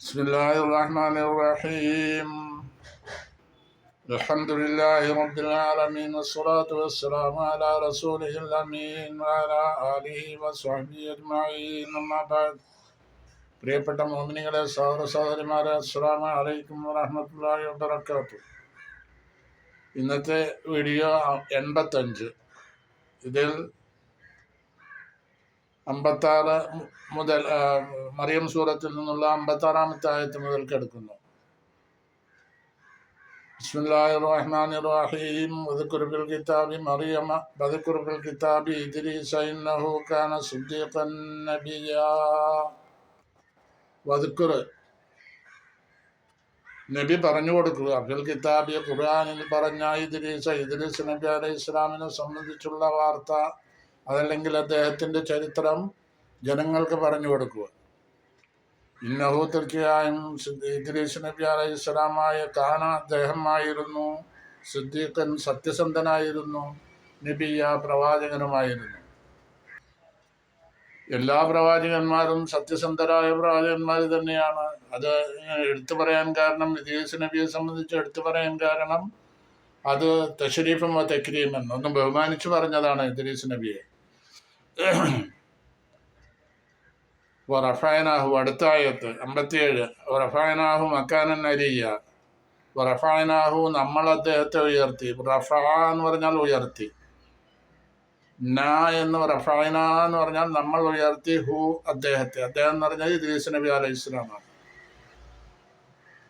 بسم الله الرحمن الرحيم الحمد لله رب العالمين والصلاة والسلام على رسوله الأمين وعلى آله وصحبه أجمعين أما بعد പ്രിയപ്പെട്ട മോമിനികളെ സഹോദര സഹോദരിമാരെ അസ്സാം വലൈക്കും വറഹമത്തല്ലാഹി വബർക്കാത്തു ഇന്നത്തെ വീഡിയോ എൺപത്തഞ്ച് ഇതിൽ അമ്പത്താറ് മുതൽ മറിയം സൂറത്തിൽ നിന്നുള്ള അമ്പത്താറാമത്തെ ആയത്ത് മുതൽ കെടുക്കുന്നു ബിസ്മില്ലാഹി റഹീം കിതാബി മറിയമ കിതാബി ഇന്നഹു കാന നബിയ. നബി പറഞ്ഞു കൊടുക്കുക അബ്ദുൽ കിതാബി ഖുർആാനിൽ പറഞ്ഞ ഇദ്രീസ ഇദ്രീസ് നബി അലൈഹി ഇസ്ലാമിനെ സംബന്ധിച്ചുള്ള വാർത്ത അതല്ലെങ്കിൽ അദ്ദേഹത്തിന്റെ ചരിത്രം ജനങ്ങൾക്ക് പറഞ്ഞു കൊടുക്കുക. ഇന്നഹു തീർച്ചയായും ഇദ്രീസ് നബി അലൈഹി സ്വലാമായ കാന അദ്ദേഹമായിരുന്നു സിദ്ദീഖൻ സത്യസന്ധനായിരുന്നു നബിയ പ്രവാചകനുമായിരുന്നു. എല്ലാ പ്രവാചകന്മാരും സത്യസന്ധരായ പ്രവാചകന്മാർ തന്നെയാണ്. അത് എടുത്തു പറയാൻ കാരണം ഇദ്രീസ് നബിയെ സംബന്ധിച്ച് എടുത്തു പറയാൻ കാരണം അത് തഷരീഫും തെക്രീമെന്ന് ഒന്ന് ബഹുമാനിച്ചു പറഞ്ഞതാണ് ഇദ്രീസ് നബിയെ. റഫായനാഹു അടുത്ത ആയത്ത് അമ്പത്തിയേഴ്. റഫായനാഹു മക്കാനൻ അരിയ റഫായനാഹു നമ്മൾ അദ്ദേഹത്തെ ഉയർത്തി. റഫ എന്ന് പറഞ്ഞാൽ ഉയർത്തി. ന എന്ന് റഫായന എന്ന് പറഞ്ഞാൽ നമ്മൾ ഉയർത്തി ഹു അദ്ദേഹത്തെ. അദ്ദേഹം എന്ന് പറഞ്ഞാൽ ഇദ്രീസ് നബി അലൈഹി ഇസ്ലാമാണ്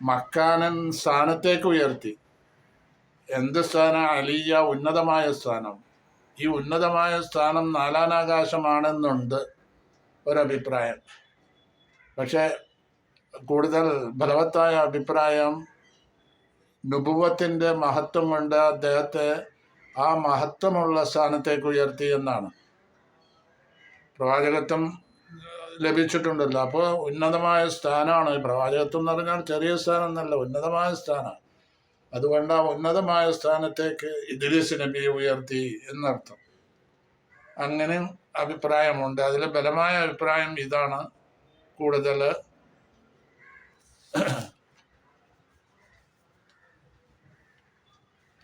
മക്കാനൻ സ്ഥാനത്തേക്ക് ഉയർത്തി. എന്ത് സ്ഥാനം? അലിയ ഉന്നതമായ സ്ഥാനം. ഈ ഉന്നതമായ സ്ഥാനം നാലാനാകാശമാണെന്നുണ്ട് ഒരഭിപ്രായം. പക്ഷേ കൂടുതൽ ഫലവത്തായ അഭിപ്രായം നുപുവത്തിന്റെ മഹത്വം കൊണ്ട് അദ്ദേഹത്തെ ആ മഹത്വമുള്ള സ്ഥാനത്തേക്ക് ഉയർത്തി എന്നാണ്. പ്രവാചകത്വം ലഭിച്ചിട്ടുണ്ടല്ലോ. അപ്പോൾ ഉന്നതമായ സ്ഥാനമാണ്. പ്രവാചകത്വം എന്ന് പറഞ്ഞാൽ ചെറിയ സ്ഥാനം എന്നല്ല ഉന്നതമായ സ്ഥാനം അതുകൊണ്ട് ഉന്നതമായ സ്ഥാനത്തേക്ക് ഇദ്രീസ് നബിയെ ഉയർത്തി എന്നർത്ഥം. അങ്ങനെ അഭിപ്രായമുണ്ട്. അതിലെ ബലമായ അഭിപ്രായം ഇതാണ്. കൂടുതൽ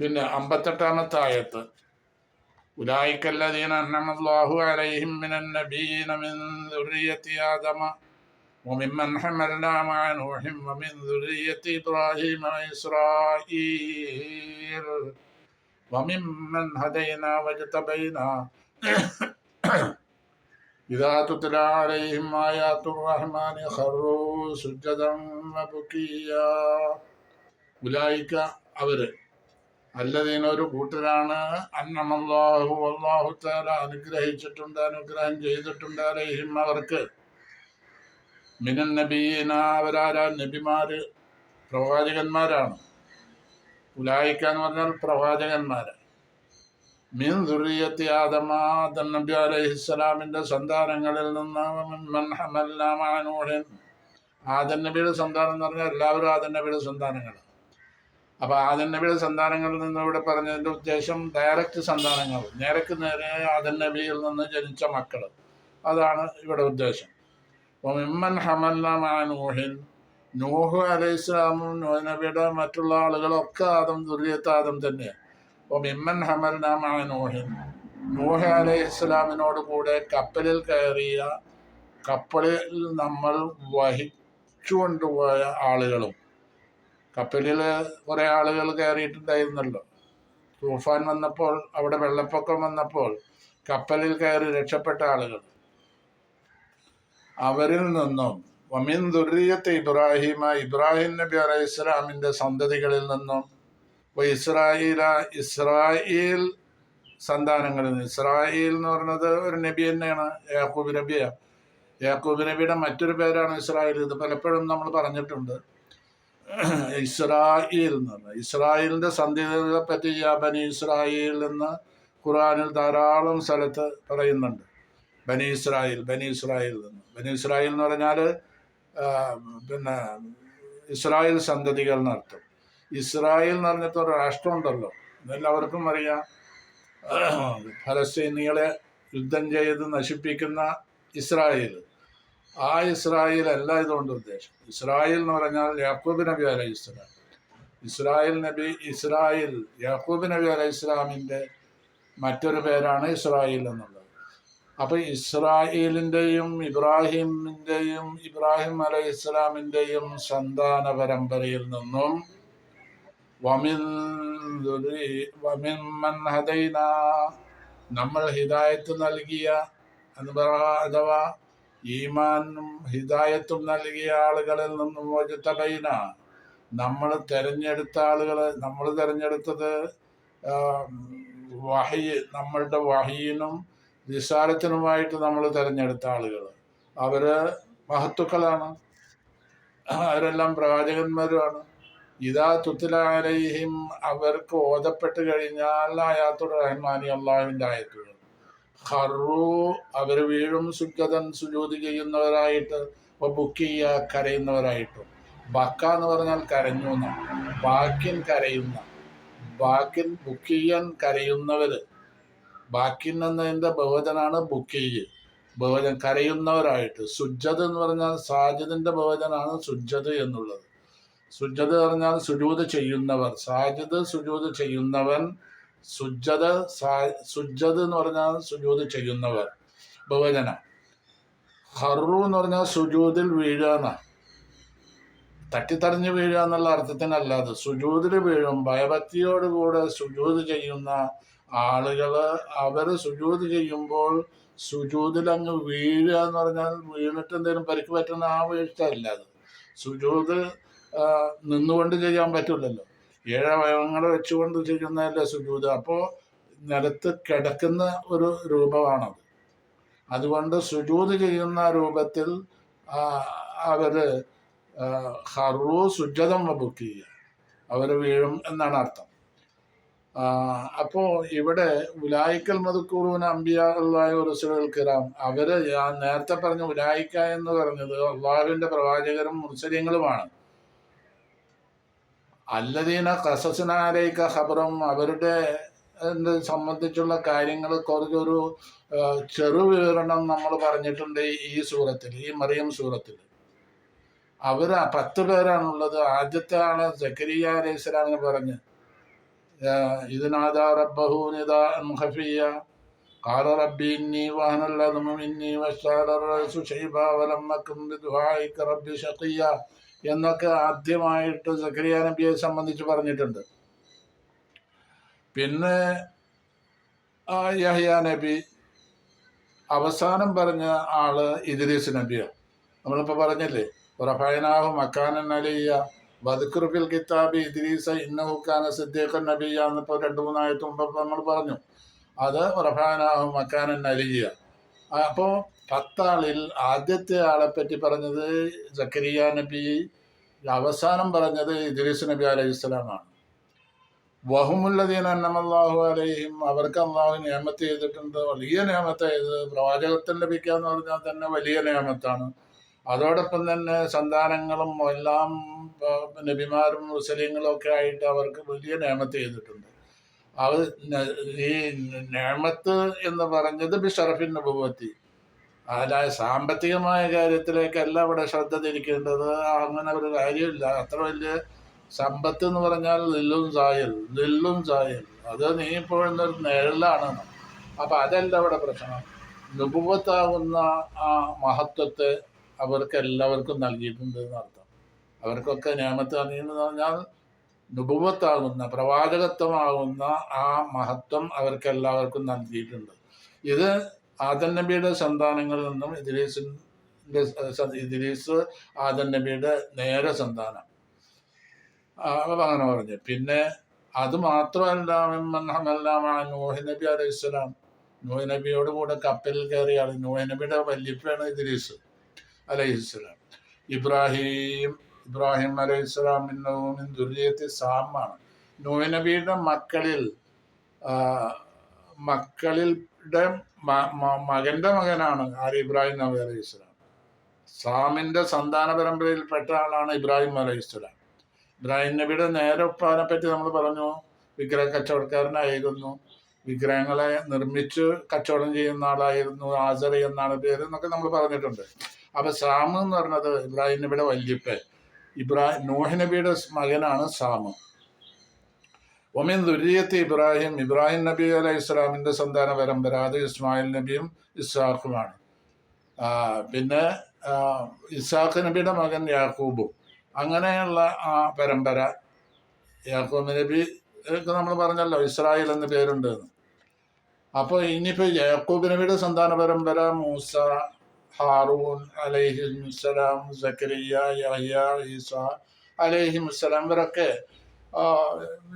പിന്നെ അമ്പത്തെട്ടാമത്തെ ആയത്ത് ഉലായിക്കല്ലദീന അന്നമല്ലാഹു അലൈഹിം നബീന മിൻ ദുർരിയത്തി ആദമ وممن حملنا مع نوح ومن ذرية إبراهيم وإسرائيل وممن هدينا واجتبينا إذا تتلى عليهم آيات الرحمن خروا سجدا وبكيا ഉലായിക്ക അവര് അല്ലതീന ഒരു കൂട്ടരാണ് അന്നമല്ലാഹു അള്ളാഹു താല അനുഗ്രഹിച്ചിട്ടുണ്ട് അനുഗ്രഹം ചെയ്തിട്ടുണ്ട് അലൈഹിം അവർക്ക് മിനൻ നബീന നബിമാര് പ്രവാചകന്മാരാണ്. ഉലായിക്ക എന്ന് പറഞ്ഞാൽ പ്രവാചകന്മാര്. മിൻ ദുറിയത്തി ആദമ ആദം നബി അലൈഹിസ്സലാമിന്റെ സന്താനങ്ങളിൽ നിന്ന് ആദൻ നബിയുടെ സന്താനം എന്ന് പറഞ്ഞാൽ എല്ലാവരും ആദൻ നബിയുടെ സന്താനങ്ങൾ അപ്പോൾ ആദൻ നബിയുടെ സന്താനങ്ങളിൽ നിന്ന് ഇവിടെ പറഞ്ഞതിന്റെ ഉദ്ദേശം ഡയറക്റ്റ് സന്താനങ്ങൾ. നേരക്ക് നേരെ ആദൻ നബിയിൽ നിന്ന് ജനിച്ച മക്കൾ അതാണ് ഇവിടെ ഉദ്ദേശം. ഇമ്മൻ ഹമല്ല നൂഹിൻ നൂഹ് അലൈഹി ഇസ്ലാമും നൂഹ് നബിയുടെ മറ്റുള്ള ആളുകളൊക്കെ ആദം ദുര്യത്ത് ആദം തന്നെയാണ് ഒമിമ്മൻ ഹമല്ല നൂഹിൻ നൂഹ് അലൈഹി ഇസ്ലാമിനോട് കൂടെ കപ്പലിൽ കയറിയ കപ്പലിൽ നമ്മൾ വഹിച്ചുകൊണ്ടുപോയ ആളുകളും. കപ്പലിൽ കുറെ ആളുകൾ കയറിയിട്ടുണ്ടായിരുന്നല്ലോ. തൂഫാൻ വന്നപ്പോൾ അവിടെ വെള്ളപ്പൊക്കം വന്നപ്പോൾ കപ്പലിൽ കയറി രക്ഷപ്പെട്ട ആളുകൾ. അവരിൽ നിന്നും വമിൻ ദുരിയത്തെ ഇബ്രാഹിമ ഇബ്രാഹിം നബി അലൈഹി ഇസ്ലാമിന്റെ സന്തതികളിൽ നിന്നും ഇസ്രായേല ഇസ്രായേൽ സന്താനങ്ങളിൽ നിന്ന്. ഇസ്രായേൽ എന്ന് പറയുന്നത് ഒരു നബി തന്നെയാണ് യാക്കൂബ് നബിയ. യാക്കൂബ് നബിയുടെ മറ്റൊരു പേരാണ് ഇസ്രായേൽ ഇത് പലപ്പോഴും നമ്മൾ പറഞ്ഞിട്ടുണ്ട്. ഇസ്രായേൽ എന്ന് പറഞ്ഞാൽ ഇസ്രായേലിന്റെ സന്ധികളെ പറ്റി ബനി ഇസ്രായേൽ എന്ന് ഖുറാനിൽ ധാരാളം സ്ഥലത്ത് പറയുന്നുണ്ട്. ബനി ഇസ്രായേൽ ബനി ഇസ്രായേൽ എന്ന്. ബനി ഇസ്രായേൽ എന്ന് പറഞ്ഞാൽ പിന്നെ ഇസ്രായേൽ സന്തതികൾ എന്നർത്ഥം ഇസ്രായേൽ എന്ന് പറഞ്ഞിട്ട് ഒരു രാഷ്ട്രം ഉണ്ടല്ലോ എല്ലാവർക്കും അറിയാം. ഫലസ്തീനികളെ യുദ്ധം ചെയ്ത് നശിപ്പിക്കുന്ന ഇസ്രായേൽ. ആ ഇസ്രായേൽ അല്ല ഇതുകൊണ്ട് ഉദ്ദേശം. ഇസ്രായേൽ എന്ന് പറഞ്ഞാൽ യാക്കൂബ് നബി അലൈഹി ഇസ്ലാം ഇസ്രായേൽ നബി ഇസ്രായേൽ യാക്കൂബ് നബി അലൈഹി ഇസ്ലാമിന്റെ മറ്റൊരു പേരാണ് ഇസ്രായേൽ എന്നുള്ളത്. അപ്പൊ ഇസ്രായേലിന്റെയും ഇബ്രാഹിമിന്റെയും ഇബ്രാഹിം അലൈഹി ഇസ്ലാമിന്റെയും സന്താന പരമ്പരയിൽ നിന്നും ദുരി- വമിൻ മൻ ഹദൈന നമ്മൾ ഹിദായത്ത് നൽകിയ അഥവാ ഈമാനും ഹിദായത്തും നൽകിയ ആളുകളിൽ നിന്നും വജുത്തബൈന നമ്മൾ തെരഞ്ഞെടുത്ത ആളുകൾ നമ്മൾ തെരഞ്ഞെടുത്തത് വഹി നമ്മളുടെ വഹീനും നിസാരത്തിനുമായിട്ട് നമ്മൾ തിരഞ്ഞെടുത്ത ആളുകൾ. അവർ മഹത്തുക്കളാണ്. അവരെല്ലാം പ്രവാചകന്മാരുമാണ്. ഇതാ തുത്തിലാലയും അവർക്ക് ഓതപ്പെട്ട് കഴിഞ്ഞാൽ ആയാത്തുർ റഹ്മാനി അള്ളാഹുവിന്റെ ആയത്തുകൾ. ഹറു അവർ വീഴും സുഗതൻ സുജൂതി ചെയ്യുന്നവരായിട്ട് ബുക്ക് ചെയ്യുക കരയുന്നവരായിട്ടും. ബക്ക എന്ന് പറഞ്ഞാൽ കരഞ്ഞു എന്നാണ് ബാക്കിൻ കരയുന്ന. ബാക്കിൻ ബുക്ക് ചെയ്യാൻ കരയുന്നവര് ബാക്കിൻ എന്നതിന്റെ ബഹുവചനാണ് ബുക്ക് ചെയ്യ്. ബഹുവചൻ കരയുന്നവരായിട്ട്. സുജത് എന്ന് പറഞ്ഞാൽ സാജിദിന്റെ ബഹുവചനാണ് സുജത് എന്നുള്ളത്. സുജത് പറഞ്ഞാൽ സുജൂത് ചെയ്യുന്നവർ. സാജിദ് സുജൂത് ചെയ്യുന്നവൻ സുജത് സാ- സുജത് എന്ന് പറഞ്ഞാൽ സുജൂത് ചെയ്യുന്നവർ. ബഹുവചന ഹറു എന്ന് പറഞ്ഞാൽ സുജൂതിൽ വീഴുക തട്ടിത്തറിഞ്ഞ് വീഴുക എന്നുള്ള അർത്ഥത്തിനല്ലാതെ സുജൂതിൽ വീഴും. ഭയഭക്തിയോടുകൂടെ സുജൂത് ചെയ്യുന്ന ആളുകൾ അവർ സുജൂത് ചെയ്യുമ്പോൾ സുജൂതിൽ അങ്ങ് വീഴുക എന്ന് പറഞ്ഞാൽ വീണിട്ട് എന്തെങ്കിലും പരിക്ക് പറ്റുന്ന ആ വീഴ്ച അല്ല അത്. സുജൂത് നിന്നുകൊണ്ട് ചെയ്യാൻ പറ്റില്ലല്ലോ ഏഴവയവങ്ങൾ വെച്ചുകൊണ്ട് ചെയ്യുന്നതല്ലേ സുജൂത്. അപ്പോൾ നിലത്ത് കിടക്കുന്ന ഒരു രൂപമാണത്. അതുകൊണ്ട് സുജൂത് ചെയ്യുന്ന രൂപത്തിൽ അവർ ഹറു സുജതം വബുക്ക് ചെയ്യുക അവർ വീഴും എന്നാണ് അർത്ഥം. അപ്പോ ഇവിടെ ഉലായിക്കൽ മതക്കൂറുവിന് അമ്പിയായ റസുകൾ കിറാം അവർ ഞാൻ നേരത്തെ പറഞ്ഞ ഉലായിക്ക എന്ന് പറഞ്ഞത് അള്ളാഹുവിന്റെ പ്രവാചകരും മുർസലിങ്ങളുമാണ്. അല്ലദീന കസസിനാരേക്ക ഖബറും അവരുടെ സംബന്ധിച്ചുള്ള കാര്യങ്ങൾ കുറച്ചൊരു ചെറു വിവരണം നമ്മൾ പറഞ്ഞിട്ടുണ്ട് ഈ സൂറത്തിൽ ഈ മറിയം സൂറത്തിൽ. അവർ പത്ത് പേരാണുള്ളത്. ആദ്യത്തെ ആൾ സക്കരിയ അലൈഹി സ്വലാമിന് പറഞ്ഞ് إذ نادى ربه نداء خفيا قال ربي إني وهن العظم مني واشتعل الرأس شيبا ولم أكن بدعائك ربي شقيا എന്നൊക്കെ ആദ്യമായിട്ട് സക്കരിയ നബിയെ സംബന്ധിച്ച് പറഞ്ഞിട്ടുണ്ട് പിന്നെ ആ യഹ്യ നബി അവസാനം പറഞ്ഞ ആള് ഇദ്രീസ് നബിയാണ് നമ്മളിപ്പോൾ പറഞ്ഞില്ലേ റഫൈനാഹു മക്കാനൻ അലിയ വദുക്കുറുഫിൽ കിതാബി ഇദ്രീസ ഇന്നഹുക്കാന സിദ്ദീഖ് നബിയ എന്നിപ്പോൾ രണ്ട് മൂന്നായത്ത് മുമ്പ് നമ്മൾ പറഞ്ഞു. അത് റഫാനാഹു മക്കാനൻ അലിയ അപ്പോൾ പത്താളിൽ ആദ്യത്തെ ആളെ പറ്റി പറഞ്ഞത് ജക്കരിയ നബി അവസാനം പറഞ്ഞത് ഇദ്രീസ് നബി അലൈഹി ഇസ്ലാമാണ് വഹുമുല്ലദീൻ അന്നമല്ലാഹു അലൈഹിം അവർക്ക് അള്ളാഹു നിയമത്ത് ചെയ്തിട്ടുണ്ട് വലിയ നിയമത്ത് ചെയ്തത്. പ്രവാചകത്തിൽ ലഭിക്കുക എന്ന് പറഞ്ഞാൽ തന്നെ വലിയ നിയമത്താണ്. അതോടൊപ്പം തന്നെ സന്താനങ്ങളും എല്ലാം നബിമാരും മുസ്ലിങ്ങളും ഒക്കെ ആയിട്ട് അവർക്ക് വലിയ നിയമത്ത് ചെയ്തിട്ടുണ്ട്. അത് ഈ നിയമത്ത് എന്ന് പറഞ്ഞത് ബിഷറഫിൻ നബുവത്തി അതായത് സാമ്പത്തികമായ കാര്യത്തിലേക്കല്ല ഇവിടെ ശ്രദ്ധ തിരിക്കേണ്ടത്. അങ്ങനെ ഒരു കാര്യമില്ല. അത്ര വലിയ സമ്പത്ത് എന്ന് പറഞ്ഞാൽ നെല്ലും സായൽ നെല്ലും സായൽ അത് നീ ഇപ്പോഴുന്നൊരു നിഴലാണ് അപ്പൊ അതല്ല ഇവിടെ പ്രശ്നം. നുപുവത്താകുന്ന ആ മഹത്വത്തെ അവർക്ക് എല്ലാവർക്കും നൽകിയിട്ടുണ്ട് എന്നർത്ഥം അവർക്കൊക്കെ നിയമത്ത് എന്ന് പറഞ്ഞാൽ നുപുവത്താകുന്ന പ്രവാചകത്വമാകുന്ന ആ മഹത്വം അവർക്ക് എല്ലാവർക്കും നൽകിയിട്ടുണ്ട്. ഇത് ആദൻ നബിയുടെ സന്താനങ്ങളിൽ നിന്നും ഇദ്രീസിന്റെ സ- ഇദ്രീസ് ആദൻ നബിയുടെ നേരെ സന്താനം. അങ്ങനെ പറഞ്ഞു. പിന്നെ അത് മാത്രമല്ല നൂഹ് നബി അലൈഹി സ്വലാം. നൂഹ് നബിയോട് കൂടെ കപ്പലിൽ കയറിയാണ് നൂഹ് നബിയുടെ വല്യപ്പയാണ് ഇദ്രീസ്. അലൈഹി സ്വലാം. ഇബ്രാഹിം ഇബ്രാഹിം അലൈഹിസ്സലാം സ്വലാം ദുര്യത്തി സാമാണ് നൂഹ് നബിയുടെ മക്കളിൽ ആ, മക്കളിൽടെ മ- മ- മകന്റെ മകനാണ് ആര്? ഇബ്രാഹിം നബി അലൈഹിസ്സലാം സാമിന്റെ സന്താന പരമ്പരയിൽപ്പെട്ട ആളാണ് ഇബ്രാഹിം അലൈഹിസ്സലാം ഇബ്രാഹിം നബിയുടെ നേരെ ഉപ്പാനെ പറ്റി നമ്മൾ പറഞ്ഞു. വിഗ്രഹ കച്ചവടക്കാരനായിരുന്നു. വിഗ്രഹങ്ങളെ നിർമ്മിച്ച് കച്ചവടം ചെയ്യുന്ന ആളായിരുന്നു. ആസറി എന്നാണ് പേര് എന്നൊക്കെ നമ്മൾ പറഞ്ഞിട്ടുണ്ട്. അപ്പൊ സാമ് എന്ന് പറഞ്ഞത് ഇബ്രാഹിം നബിയുടെ വല്യപ്പൻ. ഇബ്രാഹിം നോഹി നബിയുടെ മകനാണ് സാമ്. ഒമിൻ ദുരിയത്ത് ഇബ്രാഹിം ഇബ്രാഹിം നബി അലൈഹി ഇസ്ലാമിന്റെ സന്താന പരമ്പര അത് ഇസ്മായിൽ നബിയും ഇസ്ഹാഖുമാണ്. പിന്നെ ഇസാഖ് നബിയുടെ മകൻ യാക്കൂബും. അങ്ങനെയുള്ള ആ പരമ്പര യാക്കൂബ് നബി നമ്മൾ പറഞ്ഞല്ലോ ഇസ്രായേൽ എന്ന് പേരുണ്ട് അപ്പോൾ ഇനിയിപ്പോൾ യാക്കൂബ് നബിയുടെ സന്താന പരമ്പര മൂസ ഹാറൂൻ അലൈഹിസ്സലാം സക്കരിയ യഹ്യ ഈസ അലൈഹിമുസ്സലാം ഇവരൊക്കെ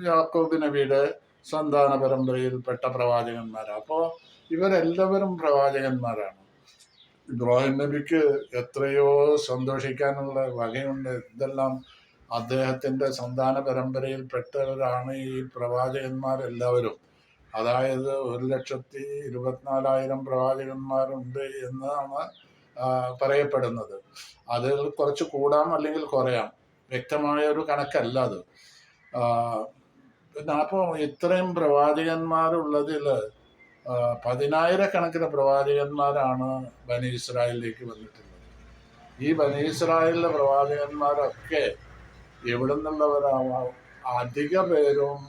യാക്കൂബ് നബിയുടെ സന്താന പരമ്പരയിൽപ്പെട്ട പ്രവാചകന്മാരാണ് അപ്പോൾ ഇവരെല്ലാവരും പ്രവാചകന്മാരാണ്. ഇബ്രാഹിം നബിക്ക് എത്രയോ സന്തോഷിക്കാനുള്ള വകയുണ്ട്. ഇതെല്ലാം അദ്ദേഹത്തിന്റെ സന്താന പരമ്പരയിൽപ്പെട്ടവരാണ് ഈ പ്രവാചകന്മാരെല്ലാവരും. അതായത് ഒരു ലക്ഷത്തി ഇരുപത്തിനാലായിരം പ്രവാചകന്മാരുണ്ട് എന്നാണ് പറയപ്പെടുന്നത്. അതിൽ കുറച്ച് കൂടാം അല്ലെങ്കിൽ കുറയാം. വ്യക്തമായ ഒരു കണക്കല്ല അത്. പിന്നെ അപ്പോൾ ഇത്രയും പ്രവാചകന്മാരുള്ളതിൽ പതിനായിരക്കണക്കിന് പ്രവാചകന്മാരാണ് ബനി ഇസ്രായേലിലേക്ക് വന്നിട്ടുള്ളത്. ഈ ബനി ഇസ്രായേലിലെ പ്രവാചകന്മാരൊക്കെ എവിടെ നിന്നുള്ളവരാവാം അധിക പേരും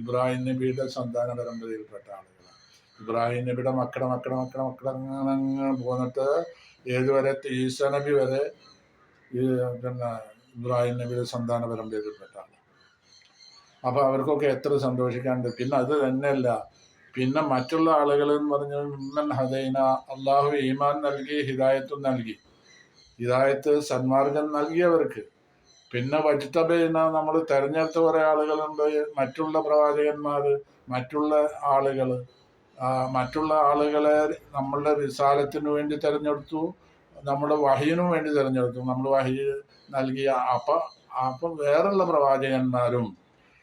ഇബ്രാഹിം നബിയുടെ സന്താന പരമ്പരയിൽപ്പെട്ട ആളുകളാണ്. ഇബ്രാഹിം നബിയുടെ മക്കളെ മക്കളെ മക്കളെ മക്കളെ പോന്നിട്ട് ഏതുവരെ ഈസ നബി വരെ പിന്നെ ഇബ്രാഹിം നബിയുടെ സന്താന പരമ്പരയിൽപ്പെട്ട ആളാണ്. അപ്പൊ അവർക്കൊക്കെ എത്ര സന്തോഷിക്കാണ്ട് പിന്നെ അത് തന്നെയല്ല പിന്നെ മറ്റുള്ള ആളുകൾ എന്ന് പറഞ്ഞാൽ ഹദൈന അള്ളാഹു ഈമാൻ നൽകി ഹിദായത്തും നൽകി. ഹിദായത്ത് സന്മാർഗം നൽകിയവർക്ക് പിന്നെ വജിത്തബൈന നമ്മൾ തെരഞ്ഞെടുത്ത കുറെ ആളുകളുണ്ട്. മറ്റുള്ള പ്രവാചകന്മാർ മറ്റുള്ള ആളുകൾ മറ്റുള്ള ആളുകളെ നമ്മളുടെ വിശാലത്തിനു വേണ്ടി തിരഞ്ഞെടുത്തു. നമ്മുടെ വഹിയിനും വേണ്ടി തിരഞ്ഞെടുത്തു. നമ്മൾ വഹി നൽകിയ അപ്പം അപ്പം വേറെയുള്ള പ്രവാചകന്മാരും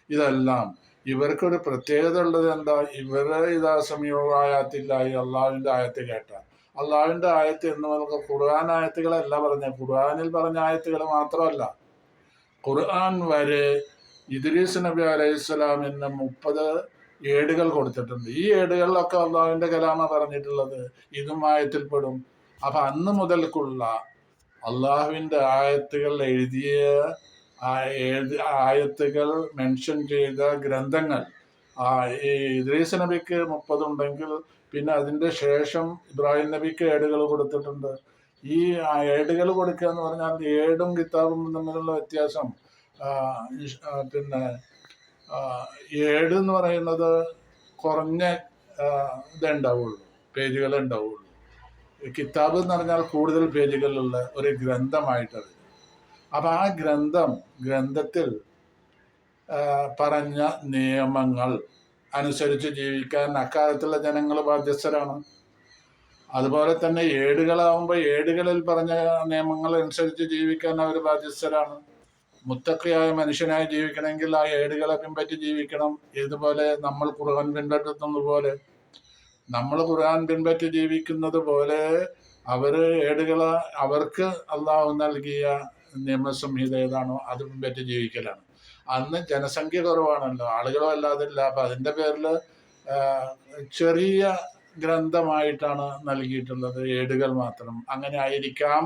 ഇതെല്ലാം. ഇവർക്കൊരു പ്രത്യേകത ഉള്ളത് എന്താ? ഇവരെ ഇതാ സമീപമായത്തില്ല ഈ അള്ളാഹുവിന്റെ ആയത്ത് കേട്ട. അള്ളാഹുവിന്റെ ആയത്ത് എന്ന് നമുക്ക് ഖുർആൻ ആയത്തുകളല്ല പറഞ്ഞ ഖുർആനിൽ പറഞ്ഞ ആയത്തുകൾ മാത്രമല്ല. ഖുർആൻ വരെ ഇദ്രീസ് നബി അലൈഹി സ്വലാമിന് മുപ്പത് ഏടുകൾ കൊടുത്തിട്ടുണ്ട്. ഈ ഏടുകളിലൊക്കെ അള്ളാഹുവിന്റെ കലാമ പറഞ്ഞിട്ടുള്ളത് ഇതും ആയത്തിൽപ്പെടും. അപ്പൊ അന്ന് മുതൽക്കുള്ള അള്ളാഹുവിന്റെ ആയത്തുകൾ എഴുതിയ ആയത്തുകൾ മെൻഷൻ ചെയ്ത ഗ്രന്ഥങ്ങൾ ഈ ഇദ്രീസ് നബിക്ക് മുപ്പതുണ്ടെങ്കിൽ പിന്നെ അതിന്റെ ശേഷം ഇബ്രാഹിം നബിക്ക് ഏടുകൾ കൊടുത്തിട്ടുണ്ട്. ഈ ഏടുകൾ കൊടുക്കുക എന്ന് പറഞ്ഞാൽ ഏടും കിതാബും തമ്മിലുള്ള വ്യത്യാസം പിന്നെ ഏട് എന്ന് പറയുന്നത് കുറഞ്ഞ ഇതുണ്ടാവുള്ളൂ പേജുകളേ ഉണ്ടാവുള്ളൂ. കിതാബ് എന്ന് പറഞ്ഞാൽ കൂടുതൽ പേജുകളുള്ള ഒരു ഗ്രന്ഥമായിട്ടത്. അപ്പം ആ ഗ്രന്ഥം ഗ്രന്ഥത്തിൽ പറഞ്ഞ നിയമങ്ങൾ അനുസരിച്ച് ജീവിക്കാൻ അക്കാലത്തുള്ള ജനങ്ങൾ ബാധ്യസ്ഥരാണ്. അതുപോലെ തന്നെ ഏടുകളാവുമ്പോൾ ഏടുകളിൽ പറഞ്ഞ നിയമങ്ങൾ അനുസരിച്ച് ജീവിക്കാൻ അവർ ബാധ്യസ്ഥരാണ്. മുത്തക്കയായ മനുഷ്യനായി ജീവിക്കണമെങ്കിൽ ആ ഏടുകളെ പിൻപറ്റി ജീവിക്കണം. ഇതുപോലെ നമ്മൾ ഖുർആൻ പിൻപറ്റുന്നത് പോലെ നമ്മൾ ഖുർആൻ പിൻപറ്റി ജീവിക്കുന്നത് പോലെ അവർ ഏടുകളെ അവർക്ക് അള്ളാഹു നൽകിയ നിയമസംഹിത ഏതാണോ അത് പിൻപറ്റി ജീവിക്കലാണ്. അന്ന് ജനസംഖ്യ കുറവാണല്ലോ ആളുകളോ അല്ലാതില്ല അപ്പൊ അതിന്റെ പേരിൽ ചെറിയ ഗ്രന്ഥമായിട്ടാണ് നൽകിയിട്ടുള്ളത്. ഏടുകൾ മാത്രം. അങ്ങനെ ആയിരിക്കാം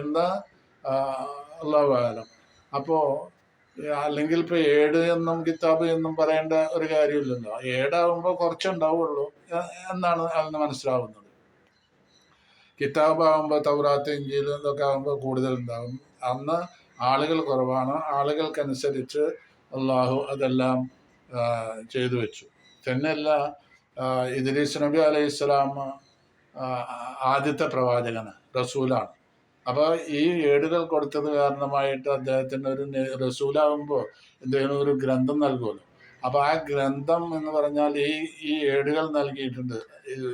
എന്ന് ഉള്ളവാലം അപ്പോ അല്ലെങ്കിൽ ഇപ്പൊ ഏട് എന്നും കിതാബ് എന്നും പറയേണ്ട ഒരു കാര്യമില്ലല്ലോ. ഏടാകുമ്പോൾ കുറച്ചുണ്ടാവുള്ളൂ എന്നാണ് അതിന് മനസ്സിലാവുന്നത്. കിതാബാകുമ്പോൾ തൗറാത്ത് ഇഞ്ചിയിൽ ഇതൊക്കെ ആകുമ്പോൾ കൂടുതൽ ഉണ്ടാവും അന്ന് ആളുകൾ കുറവാണ്. ആളുകൾക്കനുസരിച്ച് അള്ളാഹു അതെല്ലാം ചെയ്തു വെച്ചു. തന്നെയല്ല ഇദ്രീസ് നബി അലൈഹി ഇസ്ലാം ആദ്യത്തെ പ്രവാചകന് റസൂലാണ്. അപ്പോൾ ഈ ഏടുകൾ കൊടുത്തത് കാരണമായിട്ട് അദ്ദേഹത്തിന് ഒരു റസൂലാകുമ്പോൾ എന്തെങ്കിലും ഒരു ഗ്രന്ഥം നൽകുമല്ലോ. അപ്പോൾ ആ ഗ്രന്ഥം എന്ന് പറഞ്ഞാൽ ഈ ഈ ഏടുകൾ നൽകിയിട്ടുണ്ട്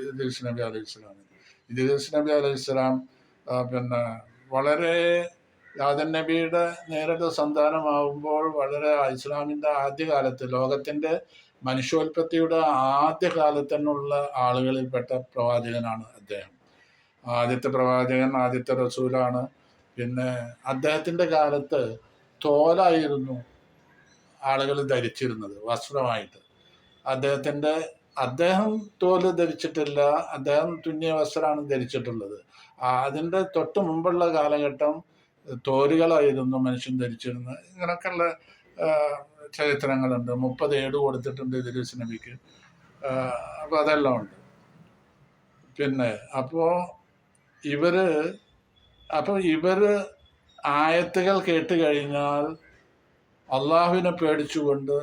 ഇദ്രീസ് നബി അലൈഹി ഇസ്ലാമിന് ഇദ്രീസ് നബി അലൈഹി ഇസ്ലാം പിന്നെ വളരെ യാദൻ നബിയുടെ നേരിട്ട് സന്താനമാകുമ്പോൾ വളരെ ഇസ്ലാമിന്റെ ആദ്യകാലത്ത് ലോകത്തിന്റെ മനുഷ്യോൽപത്തിയുടെ ആദ്യ കാലത്തിനുള്ള ആളുകളിൽപ്പെട്ട പ്രവാചകനാണ് അദ്ദേഹം. ആദ്യത്തെ പ്രവാചകൻ ആദ്യത്തെ റസൂലാണ്. പിന്നെ അദ്ദേഹത്തിന്റെ കാലത്ത് തോലായിരുന്നു ആളുകൾ ധരിച്ചിരുന്നത് വസ്ത്രമായിട്ട്. അദ്ദേഹത്തിന്റെ അദ്ദേഹം തോൽ ധരിച്ചിട്ടില്ല അദ്ദേഹം തുന്നിയ വസ്ത്രമാണ് ധരിച്ചിട്ടുള്ളത്. അതിന്റെ തൊട്ട് മുമ്പുള്ള കാലഘട്ടം തോലുകളായിരുന്നു മനുഷ്യൻ ധരിച്ചിരുന്നത്. ഇങ്ങനൊക്കെയുള്ള ചരിത്രങ്ങളുണ്ട്. മുപ്പത് ഏട് കൊടുത്തിട്ടുണ്ട് ഇദ്രീസ് നബിക്ക് അപ്പോൾ അതെല്ലാം ഉണ്ട്. പിന്നെ അപ്പോൾ ഇവർ അപ്പോൾ ഇവർ ആയത്തുകൾ കേട്ട് കഴിഞ്ഞാൽ അള്ളാഹുവിനെ പേടിച്ചുകൊണ്ട്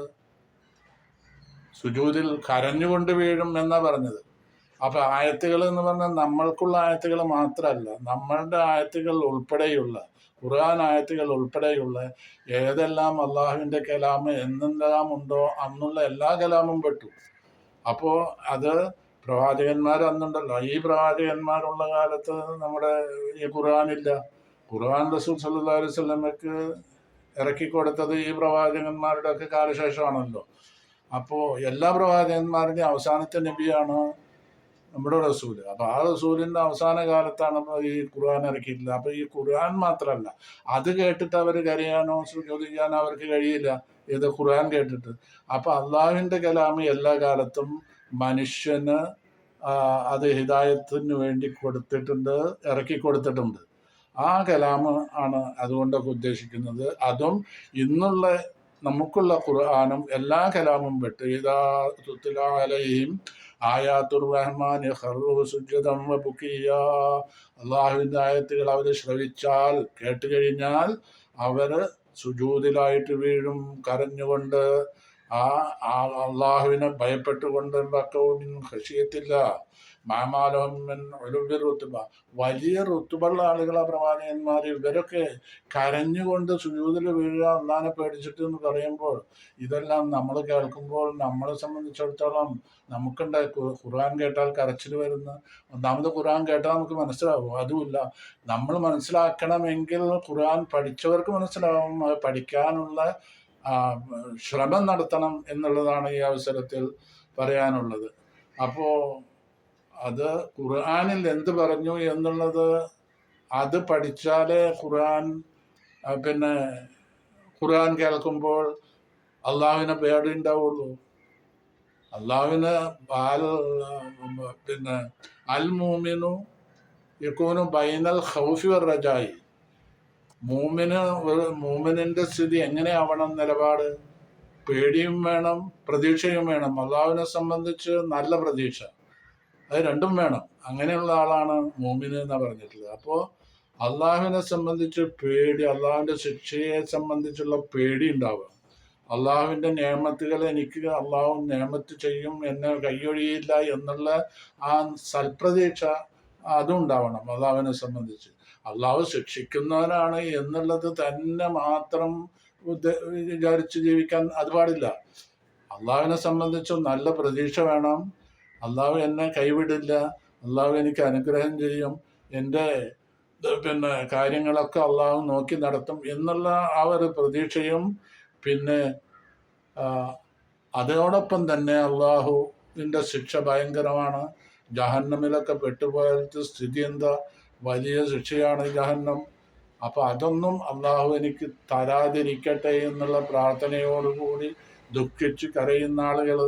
സുജൂതിൽ കരഞ്ഞുകൊണ്ട് വീഴും എന്നാ പറഞ്ഞത്. അപ്പൊ ആയത്തുകൾ എന്ന് പറഞ്ഞാൽ നമ്മൾക്കുള്ള ആയത്തുകൾ മാത്രമല്ല നമ്മളുടെ ആയത്തുകൾ ഉൾപ്പെടെയുള്ള ഖുർആൻ ആയത്തുകൾ ഉൾപ്പെടെയുള്ള ഏതെല്ലാം അള്ളാഹുവിന്റെ കലാമ് എന്തെല്ലാം ഉണ്ടോ അന്നുള്ള എല്ലാ കലാമും പെട്ടു. അപ്പോ അത് പ്രവാചകന്മാർ അന്നുണ്ടല്ലോ. ഈ പ്രവാചകന്മാരുള്ള കാലത്ത് നമ്മുടെ ഈ ഖുർആാനില്ല ഖുർആൻ റസൂൽ സല്ലല്ലാഹു അലൈഹി വസല്ലമക്ക് ഇറക്കി കൊടുത്തത് ഈ പ്രവാചകന്മാരുടെ ഒക്കെ കാലശേഷമാണല്ലോ. അപ്പോ എല്ലാ പ്രവാചകന്മാരുടെയും അവസാനത്തെ നബിയാണ് നമ്മുടെ റസൂൽ. അപ്പൊ ആ റസൂലിന്റെ അവസാന കാലത്താണ് ഈ ഖുർആൻ ഇറക്കിയിട്ടില്ല അപ്പൊ ഈ ഖുർആൻ മാത്രമല്ല അത് കേട്ടിട്ട് അവർ കരയാനോ ചോദിക്കാനോ അവർക്ക് കഴിയില്ല ഇത് ഖുർആൻ കേട്ടിട്ട്. അപ്പൊ അള്ളാഹുവിന്റെ കലാമി എല്ലാ കാലത്തും മനുഷ്യന് അത് ഹിദായത്തിന് വേണ്ടി കൊടുത്തിട്ടുണ്ട് ഇറക്കി കൊടുത്തിട്ടുണ്ട്. ആ കലാമ് ആണ് അതുകൊണ്ടൊക്കെ ഉദ്ദേശിക്കുന്നത്. അതും ഇന്നുള്ള നമുക്കുള്ള ഖുർആാനും എല്ലാ കലാമും പെട്ട് ഇതാ തുത്തിലാലയും ആയാത്തുർ റഹ്മാൻ സുജതം ബുക്കിയ അള്ളാഹുവിന്റെ ആയത്തുകൾ അവർ ശ്രവിച്ചാൽ കേട്ട് കഴിഞ്ഞാൽ അവർ സുജൂതിലായിട്ട് വീഴും കരഞ്ഞുകൊണ്ട് ആ അള്ളാഹുവിനെ ഭയപ്പെട്ടുകൊണ്ട് ബക്കവും ഹഷിയത്തില്ല മാമാലോഹമ്മൻ ഒലുവ്യ റുത്തുബ വലിയ റുത്തുബുള്ള ആളുകളാ പ്രവാചകന്മാർ ഇവരൊക്കെ കരഞ്ഞുകൊണ്ട് സുജൂതിൽ വീഴുക അന്നാനെ പേടിച്ചിട്ട് എന്ന് പറയുമ്പോൾ ഇതെല്ലാം നമ്മൾ കേൾക്കുമ്പോൾ നമ്മളെ സംബന്ധിച്ചിടത്തോളം നമുക്കുണ്ട്. ഖുർആൻ കേട്ടാൽ കരച്ചിൽ വരുന്ന ഒന്നാമത് ഖുർആൻ കേട്ടാൽ നമുക്ക് മനസ്സിലാവും. അതുമില്ല. നമ്മൾ മനസ്സിലാക്കണമെങ്കിൽ ഖുർആൻ പഠിച്ചവർക്ക് മനസ്സിലാവും. പഠിക്കാനുള്ള ശ്രമം നടത്തണം എന്നുള്ളതാണ് ഈ അവസരത്തിൽ പറയാനുള്ളത്. അപ്പോ അത് ഖുർആാനിൽ എന്ത് പറഞ്ഞു എന്നുള്ളത് അത് പഠിച്ചാലേ ഖുർആൻ പിന്നെ ഖുർആൻ കേൾക്കുമ്പോൾ അള്ളാഹുവിനെ പേടിയുണ്ടാവുള്ളൂ അള്ളാഹുവിന് പിന്നെ അൽ മൂമിനു യക്കൂനു ബൈനൽ വർ റജായി. മൂമിന് മൂമിനിന്റെ സ്ഥിതി എങ്ങനെയാവണം നിലപാട്? പേടിയും വേണം പ്രതീക്ഷയും വേണം. അള്ളാഹുവിനെ സംബന്ധിച്ച് നല്ല പ്രതീക്ഷ. അത് രണ്ടും വേണം. അങ്ങനെയുള്ള ആളാണ് മോമിന് എന്ന് പറഞ്ഞിട്ടുള്ളത്. അപ്പോൾ അള്ളാഹുവിനെ സംബന്ധിച്ച് പേടി അള്ളാഹുവിന്റെ ശിക്ഷയെ സംബന്ധിച്ചുള്ള പേടി ഉണ്ടാവുക അള്ളാഹുവിന്റെ നിയമത്തുകൾ എനിക്ക് അള്ളാഹു നിയമത്ത് ചെയ്യും എന്നെ കൈയൊഴിയില്ല എന്നുള്ള ആ സൽപ്രതീക്ഷ അതും ഉണ്ടാവണം അള്ളാഹുവിനെ സംബന്ധിച്ച്. അള്ളാഹു ശിക്ഷിക്കുന്നവനാണ് എന്നുള്ളത് തന്നെ മാത്രം വിചാരിച്ച് ജീവിക്കാൻ അത് പാടില്ല. അള്ളാഹുവിനെ സംബന്ധിച്ച് നല്ല പ്രതീക്ഷ വേണം. അള്ളാഹു എന്നെ കൈവിടില്ല. അള്ളാഹു എനിക്ക് അനുഗ്രഹം ചെയ്യും. എന്റെ പിന്നെ കാര്യങ്ങളൊക്കെ അള്ളാഹു നോക്കി നടത്തും എന്നുള്ള ആ ഒരു പ്രതീക്ഷയും പിന്നെ അതോടൊപ്പം തന്നെ അള്ളാഹുവിന്റെ ശിക്ഷ ഭയങ്കരമാണ്. ജഹന്നമിലൊക്കെ പെട്ടുപോയത് സ്ഥിതി എന്താ? വലിയ ശിക്ഷയാണ് ജഹന്നം. അപ്പോൾ അതൊന്നും അള്ളാഹു എനിക്ക് തരാതിരിക്കട്ടെ എന്നുള്ള പ്രാർത്ഥനയോടുകൂടി ദുഃഖിച്ച് കരയുന്ന ആളുകൾ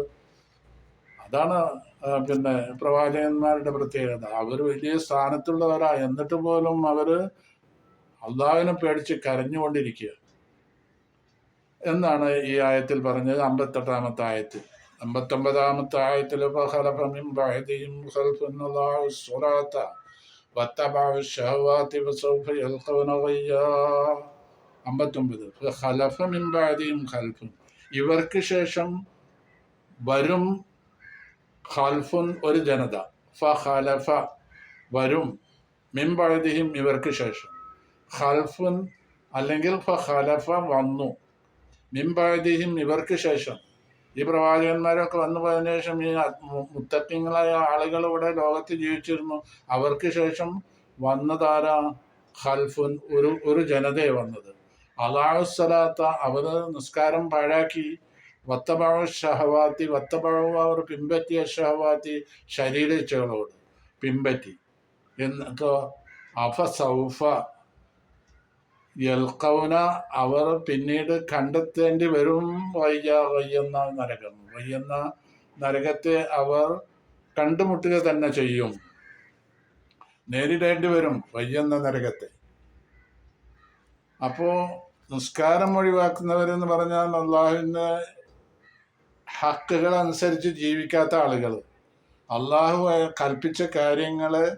അതാണ് പിന്നെ പ്രവാചകന്മാരുടെ പ്രത്യേകത. അവർ വലിയ സ്ഥാനത്തുള്ളവരാ. എന്നിട്ട് പോലും അവർ അള്ളാഹുവിനെ പേടിച്ച് കരഞ്ഞുകൊണ്ടിരിക്കുക. എന്നാണ് ഈ ആയത്തിൽ പറഞ്ഞത് അമ്പത്തെട്ടാമത്തെ ആയത്തിൽ. അമ്പത്തൊമ്പതാമത്തെ ആയത്തിൽ അമ്പത്തൊമ്പത് ഇവർക്ക് ശേഷം വരും ഖൽഫുൻ ഒരു ജനത. ഫ ഖാലഫ വരും. മിംബഴതിഹിം ഇവർക്ക് ശേഷം. ഖൽഫുൻ അല്ലെങ്കിൽ ഫ ഖാലഫ വന്നു. മിംബഴതിഹിം ഇവർക്ക് ശേഷം. ഈ പ്രവാചകന്മാരൊക്കെ വന്നു പോയതിനു ശേഷം ഈ മുത്തക്കിങ്ങളായ ആളുകൾ ഇവിടെ ലോകത്ത് ജീവിച്ചിരുന്നു. അവർക്ക് ശേഷം വന്നതാരാ? ഖൽഫുൻ ഒരു ഒരു ജനതയെ വന്നത്. അലാഹുസലാത്ത അവർ നിസ്കാരം പാഴാക്കി. വത്തബഴ ഷഹവാത്തി വത്തമാവ് അവർ പിമ്പറ്റിയ ഷഹവാത്തി ശരീരച്ചകളോട് പിമ്പറ്റി എന്നിട്ടോ അഫ സൗഫ യൽക്കൗന അവർ പിന്നീട് കണ്ടെത്തേണ്ടി വരും. വയ്യ വയ്യെന്ന നരകം. വയ്യെന്ന നരകത്തെ അവർ കണ്ടുമുട്ടുക തന്നെ ചെയ്യും. നേരിടേണ്ടി വരും വയ്യെന്ന നരകത്തെ. അപ്പോ നിസ്കാരം ഒഴിവാക്കുന്നവരെന്ന് പറഞ്ഞാൽ അള്ളാഹുവിന്റെ ഹക്കുകൾ അനുസരിച്ച് ജീവിക്കാത്ത ആളുകൾ. അള്ളാഹു കൽപ്പിച്ച കാര്യങ്ങൾ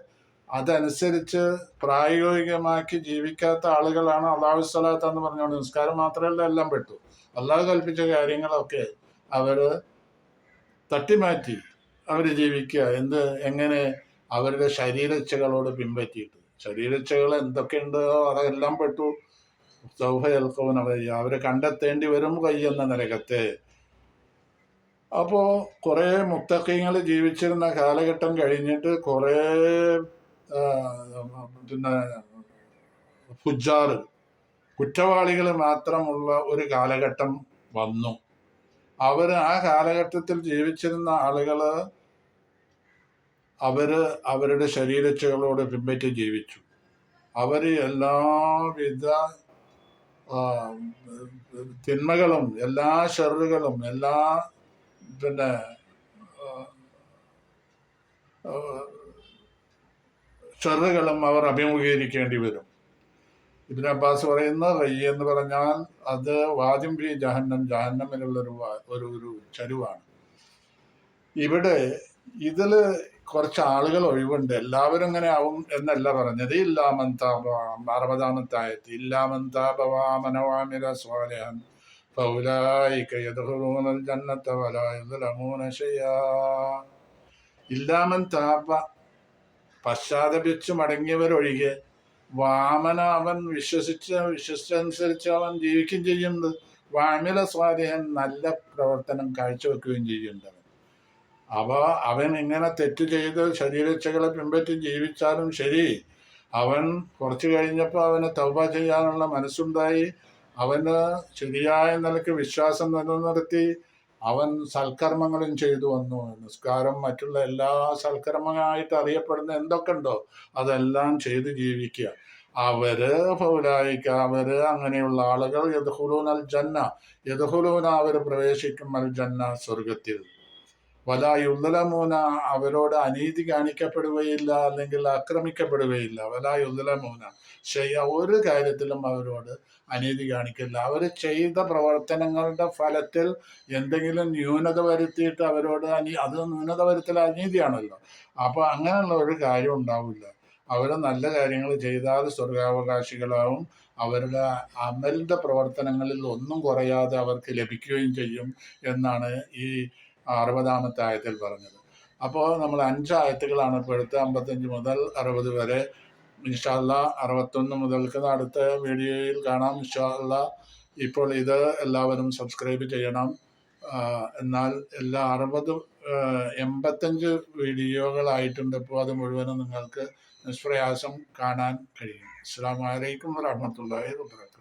അതനുസരിച്ച് പ്രായോഗികമാക്കി ജീവിക്കാത്ത ആളുകളാണ് അള്ളാഹു സ്വലാത്ത എന്ന് പറഞ്ഞുകൊണ്ട് നിസ്കാരം മാത്രമല്ല എല്ലാം പെട്ടു. അള്ളാഹു കൽപ്പിച്ച കാര്യങ്ങളൊക്കെ അവർ തട്ടിമാറ്റി അവർ ജീവിക്കുക. എന്ത് എങ്ങനെ അവരുടെ ശരീരച്ചകളോട് പിൻപറ്റിയിട്ട്. ശരീരച്ചകൾ എന്തൊക്കെയുണ്ടോ അതെല്ലാം പെട്ടു. സൗഹയൽക്കവൻ അവരെ കണ്ടെത്തേണ്ടി വരും കയ്യെന്ന നരകത്തെ അപ്പോൾ കുറേ മുത്തക്കിങ്ങൾ ജീവിച്ചിരുന്ന കാലഘട്ടം കഴിഞ്ഞിട്ട് കുറേ പിന്നെ ഫുജാറ് കുറ്റവാളികൾ മാത്രമുള്ള ഒരു കാലഘട്ടം വന്നു. അവർ ആ കാലഘട്ടത്തിൽ ജീവിച്ചിരുന്ന ആളുകൾ അവർ അവരുടെ ശരീരച്ചകളോട് പിമ്പറ്റി ജീവിച്ചു. അവർ എല്ലാവിധ തിന്മകളും എല്ലാ ഷെറുകളും എല്ലാ പിന്നെ ഷെറുകളും അവർ അഭിമുഖീകരിക്കേണ്ടി വരും. ഇബിൻ അബ്ബാസ് പറയുന്ന റയ്യ എന്ന് പറഞ്ഞാൽ അത് വാദ്യം ബി ജഹന്നം ജഹന്നമിലുള്ള ഒരു ഒരു ഒരു ചരുവാണ്. ഇവിടെ ഇതിൽ കുറച്ച് ആളുകൾ ഒഴിവുണ്ട്. എല്ലാവരും ഇങ്ങനെ ആവും എന്നല്ല പറഞ്ഞത്. ഇല്ലാമൻ താപ അറുപതാമത്തായത്തി ഇല്ലാമൻ താപവാമനവാമിര സ്വാലഹൻ. فأولئك يدخلون الجنة ولا يظلمون شيئا ഇല്ലാമൻ താപ പശ്ചാത്തപിച്ച് മടങ്ങിയവരൊഴികെ വാമന അവൻ വിശ്വസിച്ച വിശ്വസിച്ചനുസരിച്ച് അവൻ ജീവിക്കുകയും ചെയ്യുന്നുണ്ട് വാമില സ്വാധീനം നല്ല പ്രവർത്തനം കാഴ്ചവെക്കുകയും ചെയ്യുന്നുണ്ട് അവ അവൻ ഇങ്ങനെ തെറ്റ് ചെയ്ത് ശരീരച്ചകളെ പിൻപറ്റി ജീവിച്ചാലും ശരി അവൻ കുറച്ച് കഴിഞ്ഞപ്പോൾ അവന് തൗബ ചെയ്യാനുള്ള മനസ്സുണ്ടായി അവന് ശരിയായ നിലയ്ക്ക് വിശ്വാസം നിലനിർത്തി അവൻ സൽക്കർമ്മങ്ങളും ചെയ്തു വന്നു. നിസ്കാരം മറ്റുള്ള എല്ലാ സൽക്കർമ്മങ്ങളായിട്ട് അറിയപ്പെടുന്ന എന്തൊക്കെ ഉണ്ടോ അതെല്ലാം ചെയ്ത് ജീവിക്കുക. അവർ പൗരായിക്ക അവർ അങ്ങനെയുള്ള ആളുകൾ. യദുഹുലൂൻ അൽ ജന്ന. യദുഹുലൂൻ അവർ പ്രവേശിക്കും അൽ ജന്ന സ്വർഗത്തിൽ വലായുല്ലമൂന അവരോട് അനീതി കാണിക്കപ്പെടുകയില്ല അല്ലെങ്കിൽ ആക്രമിക്കപ്പെടുകയില്ല. വലായുല്ലമൂന ചെയ്യ ഒരു കാര്യത്തിലും അവരോട് അനീതി കാണിക്കില്ല. അവർ ചെയ്ത പ്രവർത്തനങ്ങളുടെ ഫലത്തിൽ എന്തെങ്കിലും ന്യൂനത വരുത്തിയിട്ട് അവരോട് അനീ അത് ന്യൂനത വരുത്തൽ അനീതിയാണല്ലോ. അപ്പോൾ അങ്ങനെയുള്ള ഒരു കാര്യം ഉണ്ടാവില്ല. അവർ നല്ല കാര്യങ്ങൾ ചെയ്താൽ സ്വർഗാവകാശികളാവും. അവരുടെ അമലിന്റെ പ്രവർത്തനങ്ങളിൽ ഒന്നും കുറയാതെ അവർക്ക് ലഭിക്കുകയും ചെയ്യും എന്നാണ് ഈ അറുപതാമത്തെ ആയത്തിൽ പറഞ്ഞത്. അപ്പോൾ നമ്മൾ അഞ്ച് ആയത്തുകളാണ് ഇപ്പോൾ എടുത്ത് അമ്പത്തഞ്ച് മുതൽ അറുപത് വരെ. ഇൻഷാല്ല അറുപത്തൊന്ന് മുതൽക്ക് അടുത്ത വീഡിയോയിൽ കാണാം. ഇൻഷാല്ല ഇപ്പോൾ ഇത് എല്ലാവരും സബ്സ്ക്രൈബ് ചെയ്യണം. എന്നാൽ എല്ലാ അറുപത് എൺപത്തഞ്ച് വീഡിയോകളായിട്ടുണ്ട് ഇപ്പോൾ അത് മുഴുവനും നിങ്ങൾക്ക് നിഷ്പ്രയാസം കാണാൻ കഴിയും. അസ്സാം വലൈക്കും വാഹമത്തല്ലാഹി വാബർക്കാത്തു